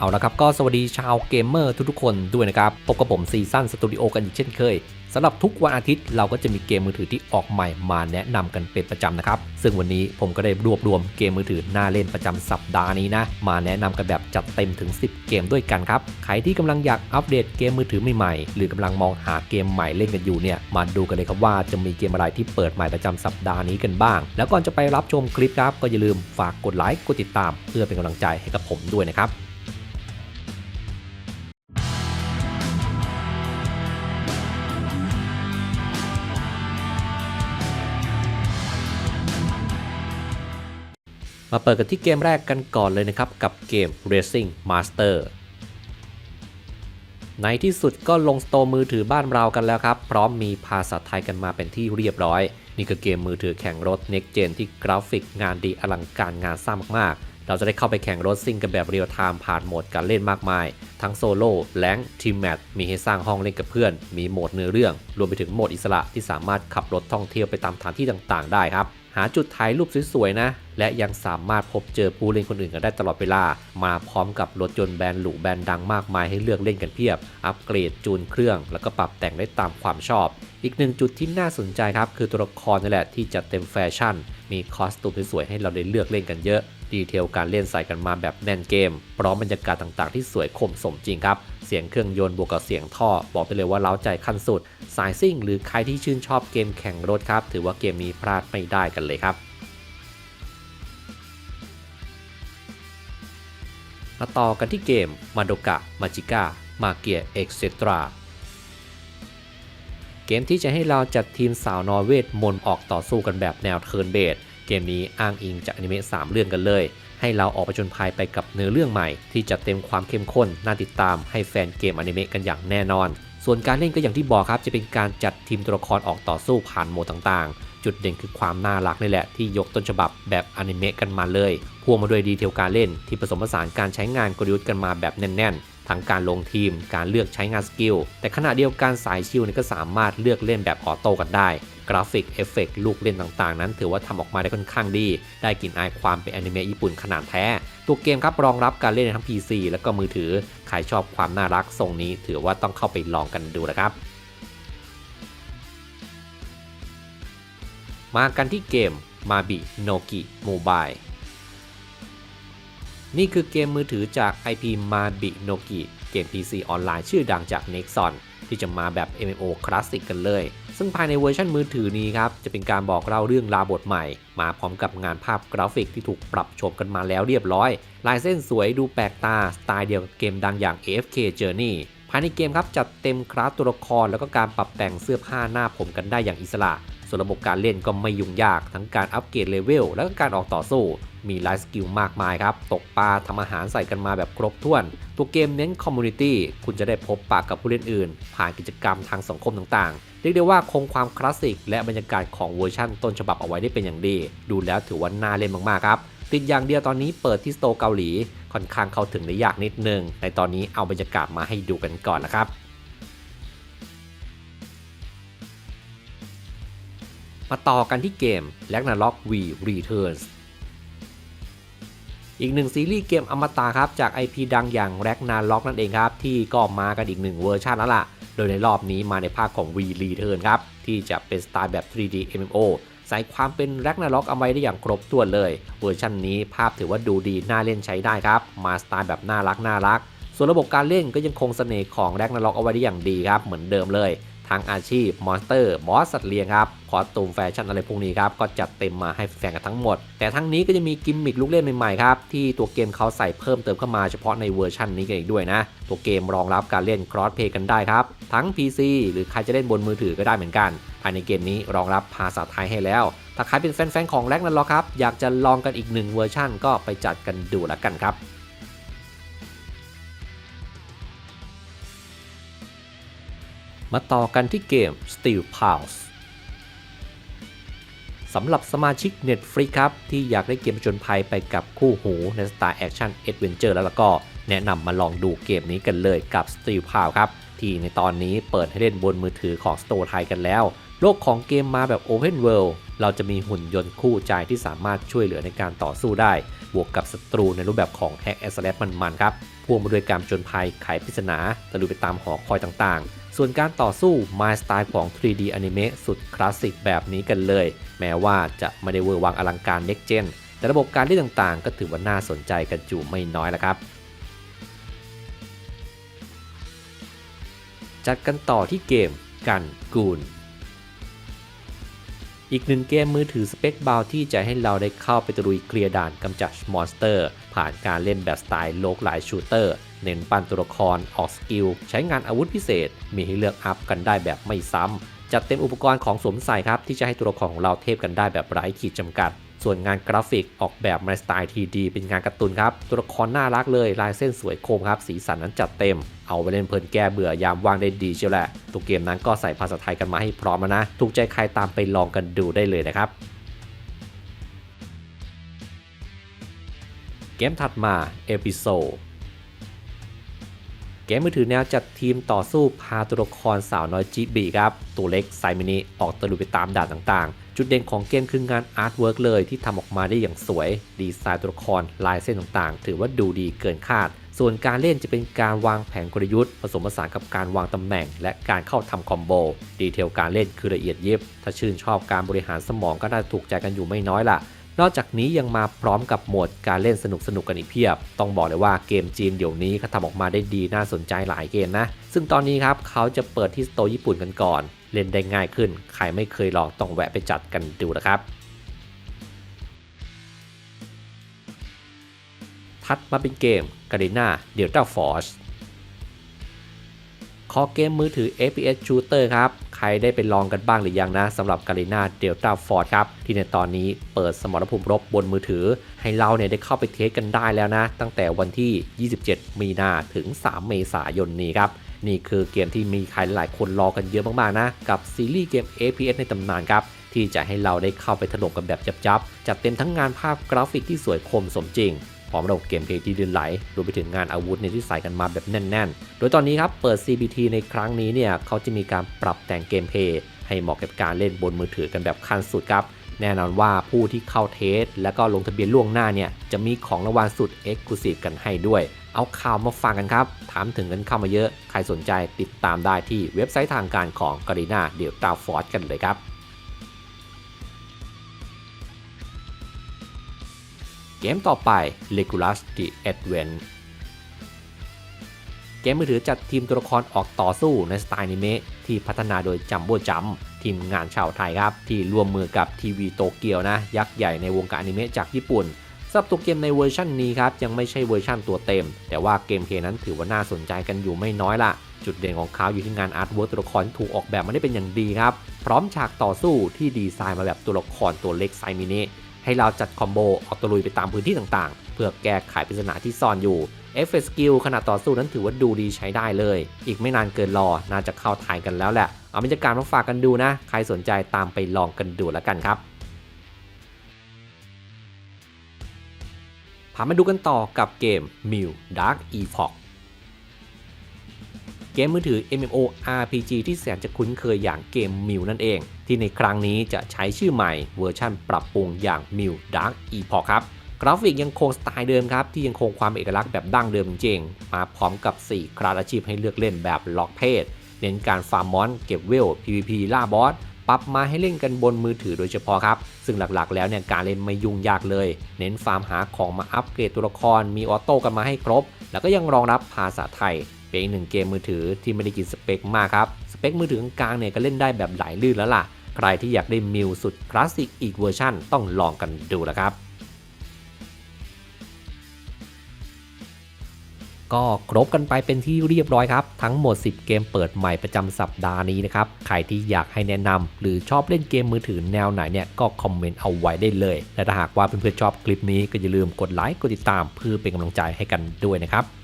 เอาละครับก็สวัสดีชาวเกมเมอร์ทุกๆคนด้วยนะครับพบกับผมซีซั่นสตูดิโอกันอีกเช่นเคยสำหรับทุกวันอาทิตย์เราก็จะมีเกมมือถือที่ออกใหม่มาแนะนำกันเป็นประจำนะครับ ซึ่งวันนี้ผมก็ได้รวบรวมเกมมือถือน่าเล่นประจำสัปดาห์นี้นะ มาแนะนำกันแบบจัดเต็มถึง 10 เกมด้วยกันครับ ใครที่กำลังอยากอัปเดตเกมมือถือใหม่ๆ หรือกำลังมองหาเกมใหม่เล่นกันอยู่เนี่ย มาดูกันเลยครับว่าจะมีเกมอะไรที่เปิดใหม่ประจำสัปดาห์นี้กันบ้าง แล้วก่อนจะไปรับชมคลิปครับก็อย่าลืมฝากกดไลค์กดติดตาม เพื่อเป็นกำลังใจให้กับผมด้วยนะครับ มาเปิดกันที่เกมแรกกันก่อนเลยนะครับ กับเกม Racing Master ในที่สุดก็ลงสโตร์มือถือบ้านเรากันแล้วครับ พร้อมมีภาษาไทยกันมาเป็นที่เรียบร้อย นี่คือเกมมือถือแข่งรถ Next Gen ที่กราฟิกงานดีอลังการงานสร้างมากๆ เราจะได้เข้าไปแข่งรถซิ่งกันแบบเรียลไทม์ผ่านโหมดการเล่นมากมาย ทั้งโซโล่แลงทีมแมทมีให้สร้างห้องเล่นกับเพื่อน มีโหมดเนื้อเรื่อง รวมไปถึงโหมดอิสระที่สามารถขับรถท่องเที่ยวไปตามสถานที่ต่างๆ ได้ครับ หาจุดถ่ายรูปสวยๆนะ และยังสามารถพบเจอผู้เล่นคนอื่นกันได้ตลอดเวลา มาพร้อมกับรถยนต์แบรนด์หรูแบรนด์ดังมากมายให้เลือกเล่นกันเพียบ อัปเกรดจูนเครื่อง แล้วก็ปรับแต่งได้ตามความชอบ อีกหนึ่งจุดที่น่าสนใจครับ คือตัวละครนี่แหละที่จัดเต็มแฟชั่น มีคอสตูมสวยๆให้เราได้เลือกเล่นกันเยอะ ดีเทลการเล่นใส่กันมาแบบแน่นเกม พร้อมบรรยากาศต่างๆที่สวยคมสมจริงครับ เสียงเครื่องยนต์บวกกับเสียงท่อ บอกได้เลยว่าเล้าใจขั้นสุด สายซิ่ง หรือใครที่ชื่นชอบเกมแข่งรถครับ ถือว่าเกมนี้พลาดไม่ได้กันเลยครับมาต่อกันที่เกมมาโดกะมาจิก้ามาเกียเอ็กเซตราเกมที่จะให้เราจัดทีมสาวนอร์เวทมนออกต่อสู้กันแบบแนวเทิร์นเบส เกมนี้อ้างอิงจากอนิเมะ3เรื่องกันเลย ให้เราออกไปจนภัยไปกับเนื้อเรื่องใหม่ ที่จะเต็มความเข้มข้นน่าติดตามให้แฟนเกมอนิเมะกันอย่างแน่นอน ส่วนการเล่นก็อย่างที่บอกครับจะเป็นการจัดทีมตัวละครออกต่อสู้ผ่านโหมดต่างๆ จุดเด่นคือความน่ารักนี่แหละที่ยกต้นฉบับแบบอนิเมะกันมาเลยพ่วงมาด้วยดีเทลการเล่น ที่ผสมผสานการใช้งานกลยุทธ์กันมาแบบแน่นๆทั้งการลงทีม การเลือกใช้งานสกิล แต่ขณะเดียวกันสายชิลก็สามารถเลือกเล่นแบบออโต้กันได้ กราฟิกเอฟเฟกลูกเล่นต่างๆ นั้นถือว่าทำออกมาได้ค่อนข้างดี ได้กลิ่นอายความเป็นอนิเมะญี่ปุ่นขนาดแท้ ตัวเกมครับรองรับการเล่นในทั้ง PC และก็มือถือ ใครชอบความน่ารักทรงนี้ ถือว่าต้องเข้าไปลองกันดูนะครับ มากันที่เกมมาบิโนกิโมบายนี่คือเกมมือถือจาก IP มาบิโนกิเกม PC ออนไลน์ชื่อดังจาก Nexon ที่จะมาแบบ MMO คลาสสิกกันเลย ซึ่งภายในเวอร์ชันมือถือนี้ครับจะเป็นการบอกเล่าเรื่องราวบทใหม่ มาพร้อมกับงานภาพกราฟิกที่ถูกปรับโฉมกันมาแล้วเรียบร้อย ลายเส้นสวยดูแปลกตาสไตล์เดียวกับเกมดังอย่าง AFK Journey ภายในเกมครับจัดเต็มคลาสตัวละครแล้วก็การปรับแต่งเสื้อผ้าหน้าผมกันได้อย่างอิสระ ส่วนระบบการเล่นก็ไม่ยุ่งยากทั้งการอัปเกรดเลเวลแล้วก็การออกต่อสู้ มีไลฟ์สกิลมากมายครับ ตกปลาทำอาหารใส่กันมาแบบครบถ้วน ตัวเกมเน้นคอมมูนิตี้คุณจะได้พบปากกับผู้เล่นอื่น ผ่านกิจกรรมทางสังคมต่างๆ เรียกได้ว่าคงความคลาสสิกและบรรยากาศของเวอร์ชั่นต้นฉบับเอาไว้ได้เป็นอย่างดี ดูแล้วถือว่าน่าเล่นมากๆครับติดอย่างเดียวตอนนี้เปิดที่สโตร์เกาหลี ค่อนข้างเข้าถึงได้ยากนิดนึง ในตอนนี้เอาบรรยากาศมาให้ดูกันก่อนนะครับ มาต่อกันที่เกม l a g n a r o k V Returns อีกหนึ่งซีรีส์เกมอมตะครับจาก IP ดังอย่าง r a g n a r o k นั่นเองครับ ที่ก็มากันอีกหนึ่งเวอร์ชันแล้วล่ะ โดยในรอบนี้มาในภาคของ V Return ครับ ที่จะเป็นสไตล์แบบ 3D MMO ใส่ความเป็น r a g n a r o k เอาไว้ได้อย่างครบถ้วนเลย เวอร์ชันนี้ภาพถือว่าดูดีน่าเล่นใช้ได้ครับ มาสไตล์แบบน่ารักน่ารัก ส่วนระบบการเล่นก็ยังคงเสน่ห์ของ r a g n a r o k เอาไว้ได้อย่างดีครับเหมือนเดิมเลย ทั้งอาชีพมอนสเตอร์บอสสัตว์เลี้ยงครับคอสตูมแฟชั่นอะไรพวกนี้ครับ ก็จัดเต็มมาให้แฟนกันทั้งหมด แต่ทั้งนี้ก็จะมีกิมมิคลูกเล่นใหม่ๆครับ ที่ตัวเกมเขาใส่เพิ่มเติมเข้ามาเฉพาะในเวอร์ชันนี้กันอีกด้วยนะ ตัวเกมรองรับการเล่นครอสเพย์กันได้ครับ ทั้ง PC หรือใครจะเล่นบนมือถือก็ได้เหมือนกันภายในเกมนี้รองรับภาษาไทยให้แล้ว ถ้าใครเป็นแฟนๆของแร็กนั่นหรอครับ อยากจะลองกันอีกหนึ่งเวอร์ชันก็ไปจัดกันดูแล้วกันครับ มาต่อกันที่เกม Steel Pulse สำหรับสมาชิก Netflix ครับ ที่อยากได้เกมผจญภัยไปกับคู่หูในสไตล์แอคชั่น a d v e n t u r e แล้วก็แนะนำมาลองดูเกมนี้กันเลยกับ Steel Pulse ครับ ที่ในตอนนี้เปิดให้เล่นบนมือถือของ Store ไทยกันแล้ว โลกของเกมมาแบบ Open World เราจะมีหุ่นยนต์คู่ใจที่สามารถช่วยเหลือในการต่อสู้ได้ บวกกับศัตรูในรูปแบบของ Hack and Slash มันๆครับ วงมาด้วยการจนภัยไขปริศนาตะลุยไปตามหอคอยต่างๆ ส่วนการต่อสู้มาสไตล์ของ 3D อนิเมะสุดคลาสสิกแบบนี้กันเลย แม้ว่าจะไม่ได้เวอร์วังอลังการเน็กเจนแต่ระบบการเล่นต่างๆ ก็ถือว่าน่าสนใจกันอยู่ไม่น้อยแล้วครับ จัดกันต่อที่เกมกันกูนอีกหนึ่งเกมมือถือสเปคเบาที่จะให้เราได้เข้าไปตะลุยเคลียร์ด่านกำจัดมอนสเตอร์ ผ่านการเล่นแบบสไตล์โลกหลายชูเตอร์ เน้นปั้นตัวละครออกสกิล ใช้งานอาวุธพิเศษ มีให้เลือกอัพกันได้แบบไม่ซ้ำ จัดเต็มอุปกรณ์ของสวมใส่ครับ ที่จะให้ตัวละครของเราเทพกันได้แบบไร้ขีดจำกัด ส่วนงานกราฟิกออกแบบมาในสไตล์ 3D เป็นงานการ์ตูนครับ ตัวละครน่ารักเลย ลายเส้นสวยคมครับ สีสันนั้นจัดเต็ม เอาไปเล่นเพลินแก้เบื่อยามว่างได้ดีเชียวแหละ ตัวเกมนั้นก็ใส่ภาษาไทยกันมาให้พร้อมแล้วนะ ถูกใจใครตามไปลองกันดูได้เลยนะครับ เกมถัดมาเอพิโซดเกมมือถือแนวจัดทีมต่อสู้พาตัวละครสาวน้อยจิบีครับ ตัวเล็กไซมินิออกตะลุยไปตามด่านต่างๆ จุดเด่นของเกมคืองานอาร์ตเวิร์กเลยที่ทำออกมาได้อย่างสวย ดีไซน์ตัวละครลายเส้นต่างๆ ถือว่าดูดีเกินคาด ส่วนการเล่นจะเป็นการวางแผนกลยุทธ์ ผสมผสานกับการวางตำแหน่ง และการเข้าทำคอมโบ ดีเทลการเล่นคือละเอียดยิบ ถ้าชื่นชอบการบริหารสมองก็น่าถูกใจกันอยู่ไม่น้อยล่ะ นอกจากนี้ยังมาพร้อมกับโหมดการเล่นสนุกสนุกกันอีกเพียบ ต้องบอกเลยว่าเกมจีนเดี๋ยวนี้เขาทำออกมาได้ดีน่าสนใจหลายเกมนะ ซึ่งตอนนี้ครับเขาจะเปิดที่สโตร์ญี่ปุ่นกันก่อน เล่นได้ง่ายขึ้น ใครไม่เคยลองต้องแวะไปจัดกันดูนะครับถัดมาเป็นเกม g a r d e n a Delta Force ขอเกมมือถือ FPS Shooter ครับ ครได้ไปลองกันบ้างหรือยังนะสำหรับ g a r e n a Delta Force ครับ ที่ในตอนนี้เปิดสมรภูมิรบบนมือถือ ให้เราเนี่ยได้เข้าไปเทสกันได้แล้วนะ ตั้งแต่วันที่ 27 มีนาถึง 3 เมษายนนี้ครับนี่คือเกมที่มีใครหลายคนรอกันเยอะมากๆนะ กับซีรีส์เกม FPS ในตำนานครับ ที่จะให้เราได้เข้าไปถล่มกันแบบจับๆจัดเต็มทั้งงานภาพกราฟิกที่สวยคมสมจริง พร้อมระบบเกมเพลย์ที่ลื่นไหลรวมไปถึงงานอาวุธในที่ใส่กันมาแบบแน่น ๆ โดยตอนนี้ครับเปิด CBT ในครั้งนี้เนี่ยเขาจะมีการปรับแต่งเกมเพลย์ให้เหมาะกับการเล่นบนมือถือกันแบบขั้นสุดครับแน่นอนว่าผู้ที่เข้าเทส และก็ลงทะเบียนล่วงหน้าเนี่ยจะมีของรางวัลสุด e x c l u s i v e กันให้ด้วย เอาข่าวมาฟังกันครับ ถามถึงกันเข้ามาเยอะ ใครสนใจติดตามได้ที่เว็บไซต์ทางการของ g a r i n a Delta Force กันเลยครับ เกมต่อไป Legolas The Advent เกมมือถือจัดทีมตัวละครออกต่อสู้ในสไตล์อนิเมะที่พัฒนาโดยจัมโบ้จัมทีมงานชาวไทยครับ ที่ร่วมมือกับทีวีโตเกียวนะ ยักษ์ใหญ่ในวงการอนิเมะจากญี่ปุ่นสำหรับตัวเกมในเวอร์ชันนี้ครับ ยังไม่ใช่เวอร์ชันตัวเต็ม แต่ว่าเกมเพย์นั้นถือว่าน่าสนใจกันอยู่ไม่น้อยละจุดเด่นของเขาอยู่ที่งานอาร์ตเวิร์กตัวละครถูกออกแบบมาได้เป็นอย่างดีครับ พร้อมฉากต่อสู้ที่ดีไซน์มาแบบตัวละครตัวเล็กไซมินิ ให้เราจัดคอมโบออกตะลุยไปตามพื้นที่ต่างๆ เพื่อแก้ไขปริศนาที่ซ่อนอยู่เอฟเฟกต์สกิลขณะต่อสู้นั้นถือว่าดูดีใช้ได้เลย อีกไม่นานเกินรอ น่าจะเข้าถ่ายกันแล้วแหละ เอาบรรยากาศมาฝากกันดูนะ ใครสนใจตามไปลองกันดูแล้วกันครับพามาดูกันต่อกับเกม m i l Dark Epoch เก มมือถือ MMO RPG ที่แสนจะคุ้นเคยอย่างเกม m i l นั่นเอง ที่ในครั้งนี้จะใช้ชื่อใหม่เวอร์ชันปรับปรุงอย่าง m i l Dark Epoch ครับกราฟิกยังคงสไตล์เดิมครับ ที่ยังคงความเอกลักษณ์แบบดั้งเดิมจริงๆมาพร้อมกับ 4 คลาสอาชีพให้เลือกเล่นแบบล็อกเพศ เน้นการฟาร์มมอน เก็บเวล PVP ล่าบอสปรับมาให้เล่นกันบนมือถือโดยเฉพาะครับ ซึ่งหลักๆ แล้วเนี่ยการเล่นไม่ยุ่งยากเลย เน้นฟาร์มหาของมาอัปเกรดตัวละครมีออโต้กันมาให้ครบ แล้วก็ยังรองรับภาษาไทย เป็นอีกหนึ่งเกมมือถือที่ไม่ได้กินสเปคมากครับ สเปคมือถือกลางเนี่ยก็เล่นได้แบบไหลลื่นแล้วล่ะ ใครที่อยากได้มิวสุดคลาสสิกอีกเวอร์ชันต้องลองกันดูแล้วครับก็ครบกันไปเป็นที่เรียบร้อยครับ ทั้งหมด 10 เกมเปิดใหม่ประจำสัปดาห์นี้นะครับ ใครที่อยากให้แนะนำหรือชอบเล่นเกมมือถือแนวไหนเนี่ยก็คอมเมนต์เอาไว้ได้เลย และถ้าหากว่าเพื่อนๆชอบคลิปนี้ก็อย่าลืมกดไลค์กดติดตามเพื่อเป็นกำลังใจให้กันด้วยนะครับ